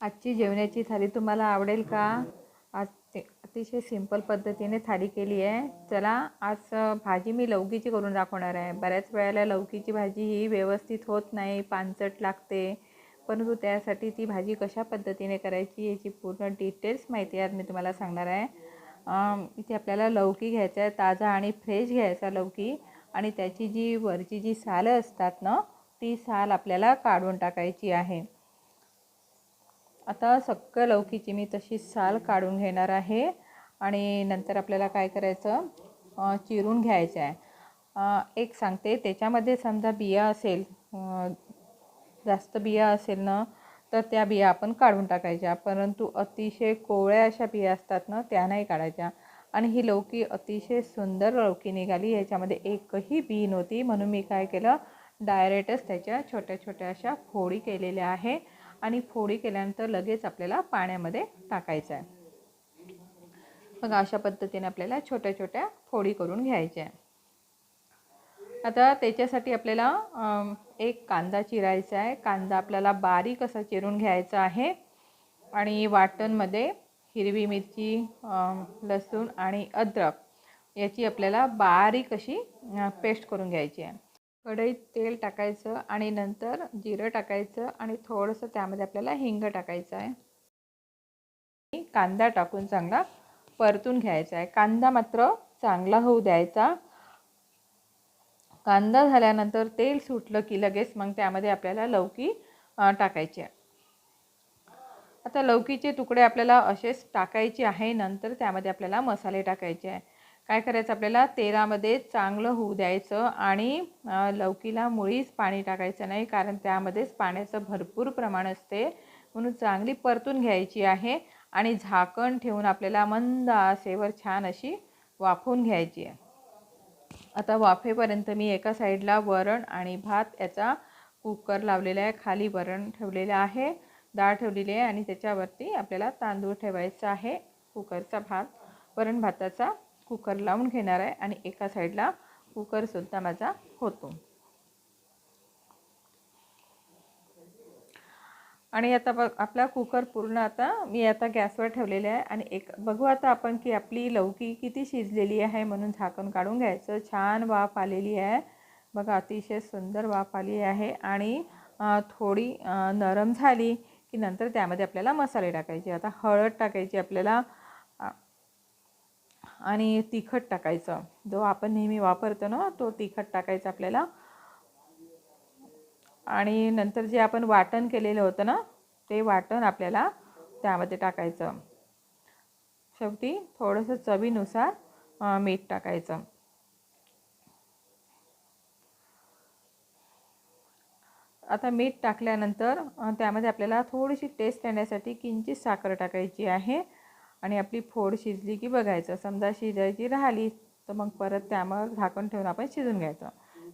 आजची जेवणाची थाळी तुम्हाला आवडेल का? आज ते अतिशय सिंपल पद्धतीने थाळी केली आहे. चला आज भाजी मी लौकीची करून दाखवणार आहे. बऱ्याच वेळेला लौकीची भाजी ही व्यवस्थित होत नाही पानचट लागते. परंतु त्यासाठी ती भाजी कशा पद्धतीने करायची याची पूर्ण डिटेल्स माहिती आज मी तुम्हाला सांगणार आहे. इथे आपल्याला लौकी घ्यायचा आहे ताजा आणि फ्रेश घ्यायचा लौकी. आणि त्याची जी वरची जी सालं असतात ना ती साल आपल्याला काढून टाकायची आहे. आता सक्क लौकीची मी तशी साल काढून घेणार आहे आणि नंतर आपल्याला काय करायचं? चिरून घ्यायचं आहे. एक सांगते त्याच्यामध्ये समजा बिया असेल जास्त बिया असेल ना तर त्या बिया आपण काढून टाकायच्या. परंतु अतिशय कोवळ्या अशा बिया असतात ना त्या नाही काढायच्या. आणि ही लौकी अतिशय सुंदर लौकी निघाली याच्यामध्ये एकही बी नव्हती. म्हणून मी काय केलं? डायरेक्टच त्याच्या छोट्या छोट्या अशा फोडी केलेल्या आहे. आणि फोडी केल्यानंतर लगेच आपल्याला पाण्यामध्ये टाकायचं आहे. मग अशा पद्धतीने आपल्याला छोट्या छोट्या फोडी करून घ्यायच्या आहे. आता त्याच्यासाठी आपल्याला एक कांदा चिरायचा आहे. कांदा आपल्याला बारीक असा चिरून घ्यायचा आहे. आणि वाटणमध्ये हिरवी मिरची लसूण आणि अद्रक याची आपल्याला बारीक अशी पेस्ट करून घ्यायची आहे. कढईत तेल टाकायचं आणि नंतर जिरं टाकायचं आणि थोडंसं त्यामध्ये आपल्याला हिंग टाकायचं आहे. आणि कांदा टाकून चांगला परतून घ्यायचा आहे. कांदा मात्र चांगला होऊ द्यायचा. कांदा झाल्यानंतर तेल सुटलं की लगेच मग त्यामध्ये आपल्याला लौकी टाकायची आहे. आता लौकीचे तुकडे आपल्याला असेच टाकायचे आहे. नंतर त्यामध्ये आपल्याला मसाले टाकायचे आहे. काय करायचं आपल्याला? तेलामध्ये चांगलं होऊ द्यायचं आणि लौकीला मुळीच पाणी टाकायचं नाही कारण त्यामध्येच पाण्याचं भरपूर प्रमाण असते. म्हणून चांगली परतून घ्यायची आहे आणि झाकण ठेवून आपल्याला मंद आसेवर छान अशी वाफवून घ्यायची आहे. आता वाफेपर्यंत मी एका साईडला वरण आणि भात याचा कुकर लावलेला आहे. खाली वरण ठेवलेलं आहे. डाळ ठेवलेली आहे आणि त्याच्यावरती आपल्याला तांदूळ ठेवायचा आहे. कुकरचा भात वरण भाताचा कुकर लावून घेणार आहे आणि एका साईडला कुकरसुद्धा माझा होतो. आणि आता बघ आपला कुकर पूर्ण आता मी आता गॅसवर ठेवलेला आहे आणि एक बघू आता आपण की आपली लौकी किती शिजलेली आहे म्हणून झाकण काढून घ्यायचं. छान वाफ आलेली आहे. बघा अतिशय सुंदर वाफ आली आहे आणि थोडी नरम झाली की नंतर त्यामध्ये आपल्याला मसाले टाकायचे. आता हळद टाकायची आपल्याला. आणि तिखट टाकायचं. जो आपण नेहमी वापरतो ना तो तिखट टाकायचा आपल्याला. आणि नंतर जे आपण वाटण केलेलं होतं ना ते वाटण आपल्याला त्यामध्ये टाकायचं. शेवटी थोडंसं चवीनुसार मीठ टाकायचं. आता मीठ टाकल्यानंतर त्यामध्ये आपल्याला थोडीशी टेस्ट येण्यासाठी किंचित साखर टाकायची आहे. आणि आपली फोड शिजली की बघायचं. समजा शिजायची राहिली तर मग परत त्यामुळं झाकण ठेवून आपण शिजून घ्यायचं.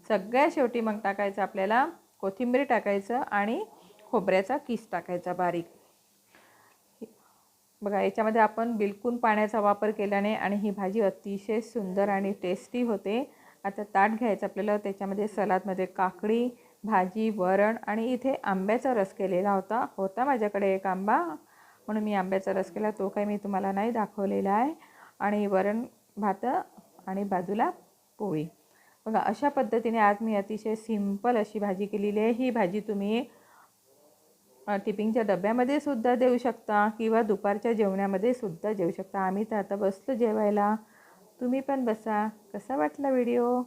सगळ्या शेवटी मग टाकायचं आपल्याला कोथिंबीर टाकायचं आणि खोबऱ्याचा किस टाकायचा बारीक. बघा याच्यामध्ये आपण बिलकुल पाण्याचा वापर केल्याने आणि ही भाजी अतिशय सुंदर आणि टेस्टी होते. आता ताट घ्यायचं आपल्याला त्याच्यामध्ये सलादमध्ये काकडी भाजी वरण आणि इथे आंब्याचा रस केलेला होता. होता माझ्याकडे एक आंबा. म्हणून मी आंब्याचा रस केला. तो काही मी तुम्हाला नाही दाखवलेला आहे. आणि वरण भात आणि बाजूला पोळी. बघा अशा पद्धतीने आज मी अतिशय सिंपल अशी भाजी केलेली आहे. ही भाजी तुम्ही टिपिंगच्या डब्यामध्ये सुद्धा देऊ शकता किंवा दुपारच्या जेवणामध्ये सुद्धा जेऊ शकता. आम्ही तर आता बसलो जेवायला. तुम्ही पण बसा. कसा वाटला व्हिडिओ?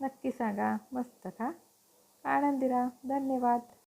नक्की सांगा. मस्त का? आनंदी धन्यवाद.